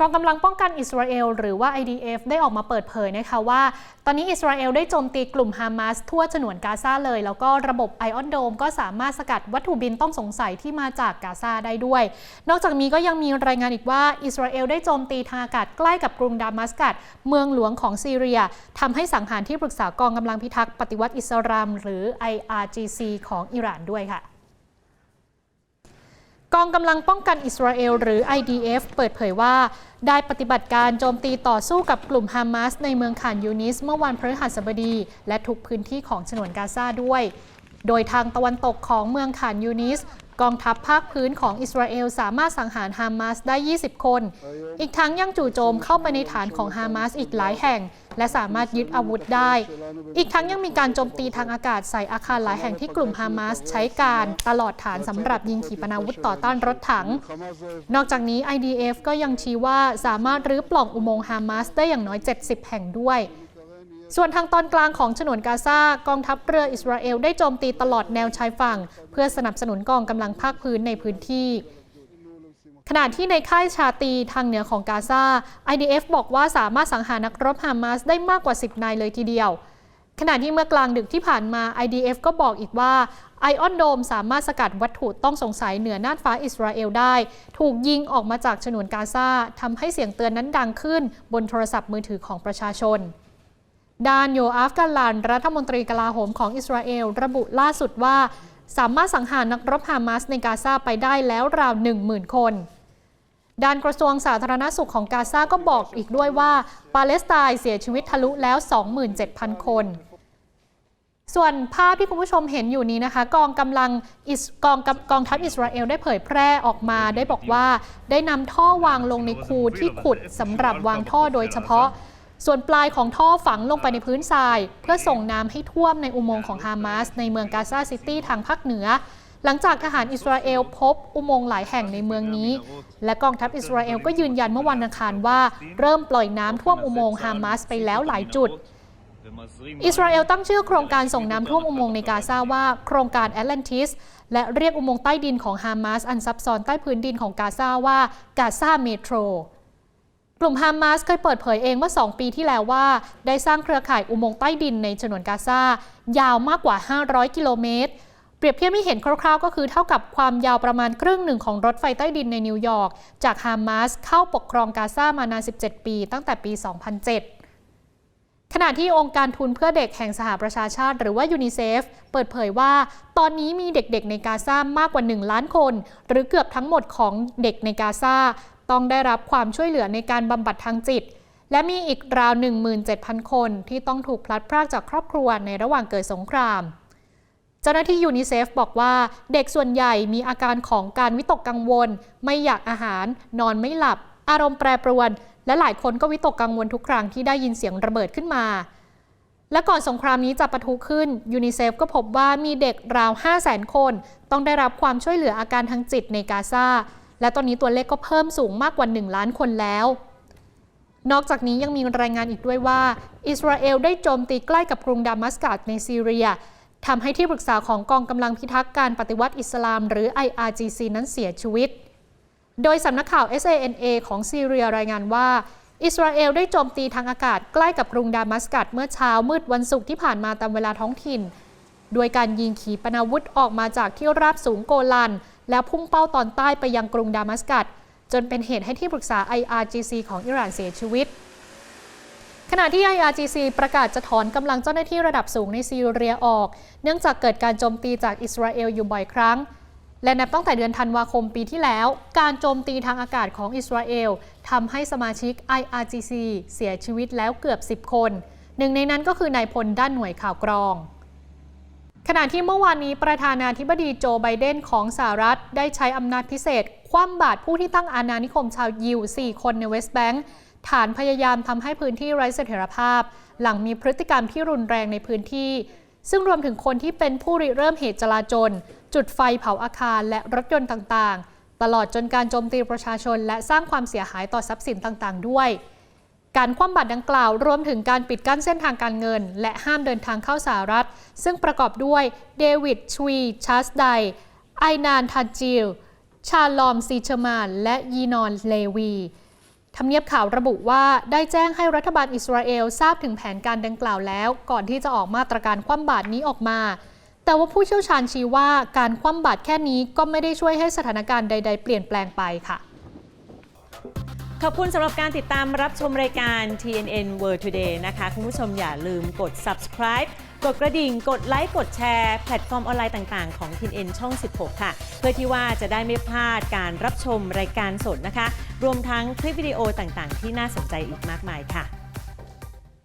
กองกำลังป้องกันอิสราเอลหรือว่า IDF ได้ออกมาเปิดเผยนะคะว่า ตอนนี้อิสราเอลได้โจมตีกลุ่มฮามาสทั่วฉนวนกาซาเลย แล้วก็ระบบไอออนโดมก็สามารถสกัดวัตถุบินต้องสงสัยที่มาจากกาซาได้ด้วย นอกจากนี้ก็ยังมีรายงานอีกว่าอิสราเอลได้โจมตีทางอากาศใกล้กับกรุงดามัสกัสเมืองหลวงของซีเรียทำให้สังหารที่ปรึกษากองกำลังพิทักษ์ปฏิวัติอิสลามหรือ IRGC ของอิหร่านด้วยค่ะ กองกำลังป้องกันอิสราเอลหรือ IDF เปิดเผยว่า ได้ปฏิบัติการโจมตีต่อสู้กับกลุ่มฮามาสในเมืองขานยูนิส เมื่อวันพฤหัสบดี และทุกพื้นที่ของฉนวนกาซาด้วย โดยทางตะวันตกของเมืองขานยูนิส กองทัพภาคพื้นของอิสราเอลสามารถสังหารฮามาสได้ 20 คน อีกทั้งยังจู่โจมเข้าไปในฐานของฮามาสอีกหลายแห่ง และสามารถยึดอาวุธได้ อีกทั้งยังมีการโจมตีทางอากาศใส่อาคารหลายแห่งที่กลุ่มฮามาสใช้การตลอดฐานสำหรับยิงขีปนาวุธต่อต้านรถถัง นอกจากนี้ IDF ก็ยังชี้ว่าสามารถรื้อปล่องอุโมงค์ฮามาสได้อย่างน้อย 70 แห่งด้วย ส่วนทางตอนกลางของฉนวนกาซากองทัพเรืออิสราเอลได้โจมตีตลอดแนวชายฝั่ง เพื่อสนับสนุนกองกำลังภาคพื้นในพื้นที่ ขณะที่ในค่ายชาตีทางเหนือของกาซา IDF บอกว่าสามารถสังหารนักรบฮามาสได้มากกว่า 10 นายเลยทีเดียว ขณะที่เมื่อกลางดึกที่ผ่านมา IDF ก็บอกอีกว่าไอออนโดมสามารถสกัดวัตถุต้องสงสัยเหนือน่านฟ้าอิสราเอลได้ ถูกยิงออกมาจากฉนวนกาซาทำให้เสียงเตือนนั้นดังขึ้นบนโทรศัพท์มือถือของประชาชน ด้านโยอาฟกาลัน รัฐมนตรีกลาโหมของอิสราเอล ระบุล่าสุดว่า สามารถสังหารนักรบฮามาสในกาซาไปได้แล้วราว 10,000 คน ด้านกระทรวงสาธารณสุขของกาซาก็บอกอีกด้วยว่า ปาเลสไตน์เสียชีวิตทะลุแล้ว 27,000 คน ส่วนภาพที่คุณผู้ชมเห็นอยู่นี้นะคะ กองกำลังกองกองทัพอิสราเอลได้เผยแพร่ออกมาได้บอกว่า ได้นำท่อวางลงในคูที่ขุดสำหรับวางท่อโดยเฉพาะ ส่วนปลายของท่อฝังลงไปในพื้นทราย เพื่อส่งน้ำให้ท่วมในอุโมงค์ของฮามาสในเมืองกาซาซิตี้ทางภาคเหนือ หลังจากทหารอิสราเอลพบอุโมงค์หลายแห่งในเมืองนี้ และกองทัพอิสราเอลก็ยืนยันเมื่อวันอังคารว่าเริ่มปล่อยน้ำท่วมอุโมงค์ฮามาสไปแล้วหลายจุด อิสราเอลตั้งชื่อโครงการส่งน้ำท่วมอุโมงค์ในกาซาว่าโครงการแอตแลนติสและเรียกอุโมงค์ใต้ดินของฮามาสอันซับซ้อนใต้พื้นดินของกาซาว่ากาซาเมโทร กลุ่มฮามาสเคยเปิดเผยเองเมื่อ 2 ปีที่แล้วว่า ได้สร้างเครือข่ายอุโมงค์ใต้ดินในฉนวนกาซา ยาวมากกว่า 500 กิโลเมตร เปรียบเทียบให้เห็นคร่าวๆ ก็คือเท่ากับความยาวประมาณครึ่งหนึ่งของรถไฟใต้ดินในนิวยอร์ก จากฮามาสเข้าปกครองกาซามานาน 17 ปี ตั้งแต่ปี 2007ขณะที่องค์การทุนเพื่อเด็กแห่งสหประชาชาติ หรือว่ายูนิเซฟเปิดเผยว่า ตอนนี้มีเด็กๆในกาซามากกว่า 1 ล้านคน หรือเกือบทั้งหมดของเด็กในกาซา ต้องได้รับความช่วยเหลือในการบำบัดทางจิต และมีอีกราว 17,000 คนที่ต้องถูกพลัดพรากจากครอบครัวในระหว่างเกิดสงคราม เจ้าหน้าที่ยูนิเซฟบอกว่าเด็กส่วนใหญ่มีอาการของการวิตกกังวล ไม่อยากอาหาร นอนไม่หลับ อารมณ์แปรปรวน และหลายคนก็วิตกกังวลทุกครั้งที่ได้ยินเสียงระเบิดขึ้นมาและก่อนสงครามนี้จะปะทุขึ้นยูนิเซฟก็พบว่ามีเด็กราว 5 0 0 0 0 0 คน ต้องได้รับความช่วยเหลืออาการทางจิตในกาซา และตอนนี้ตัวเลขก็เพิ่มสูงมากกว่า 1 ล้านคนแล้ว นอกจากนี้ยังมีรายงานอีกด้วยว่า อิสราเอลได้โจมตีใกล้กับกรุงดามัสกัสในซีเรียทำให้ที่ปรึกษาของกองกำลังพิทักษ์การปฏิวัติอิสลาม หรือ IRGC นั้นเสียชีวิต โดยสำนักข่าว SANA ของซีเรียรายงานว่าอิสราเอลได้โจมตีทางอากาศใกล้กับกรุงดามัสกัสเมื่อเช้ามืดวันศุกร์ที่ผ่านมาตามเวลาท้องถิ่น โดยการยิงขีปนาวุธออกมาจากที่ราบสูงโกลัน แล้วพุ่งเป้าตอนใต้ไปยังกรุงดามัสกัสจนเป็นเหตุให้ที่ปรึกษา IRGC ของอิหร่านเสียชีวิต ขณะที่ IRGC ประกาศจะถอนกำลังเจ้าหน้าที่ระดับสูงในซีเรียออก เนื่องจากเกิดการโจมตีจากอิสราเอลอยู่บ่อยครั้ง และนับตั้งแต่เดือนธันวาคมปีที่แล้ว การโจมตีทางอากาศของอิสราเอลทำให้สมาชิก IRGC เสียชีวิตแล้วเกือบ 10 คน หนึ่งในนั้นก็คือนายพลด้านหน่วยข่าวกรอง ขณะที่เมื่อวานนี้ประธานาธิบดีโจไบเดนของสหรัฐ ได้ใช้อำนาจพิเศษ คว่ำบาตรผู้ที่ตั้งอาณานิคมชาวยิว 4 คนในเวสต์แบงก์ฐานพยายามทำให้พื้นที่ไร้เสถียรภาพ หลังมีพฤติกรรมที่รุนแรงในพื้นที่ ซึ่งรวมถึงคนที่เป็นผู้ริเริ่มเหตุจลาจล จุดไฟเผาอาคารและรถยนต์ต่างๆ ตลอดจนการโจมตีประชาชน และสร้างความเสียหายต่อทรัพย์สินต่างๆ ด้วย การคว่ำบาตรดังกล่าวรวมถึงการปิดกั้นเส้นทางการเงิน และห้ามเดินทางเข้าสหรัฐ ซึ่งประกอบด้วยเดวิดชวีชัสไดไอนานทันจิล ชาลอมซีเชมาน และยีนอนเลวีทำเนียบข่าวระบุว่าได้แจ้งให้รัฐบาลอิสราเอลทราบถึงแผนการดังกล่าวแล้ว ก่อนที่จะออกมาตรการคว่ำบาตรนี้ออกมา แต่ว่าผู้เชี่ยวชาญชี้ว่าการคว่ำบาตรแค่นี้ก็ไม่ได้ช่วยให้สถานการณ์ใด ๆ เปลี่ยนแปลงไปค่ะ ขอบคุณสำหรับการติดตามรับชมรายการ TNN World Today นะคะ คุณผู้ชมอย่าลืมกด subscribe กดกระดิ่ง กดไลค์ กดแชร์ แพลตฟอร์มออนไลน์ต่างๆ ของ TNN ช่อง 16 ค่ะ เพื่อที่ว่าจะได้ไม่พลาดการรับชมรายการสดนะคะ รวมทั้งคลิปวิดีโอต่างๆ ที่น่าสนใจอีกมากมายค่ะ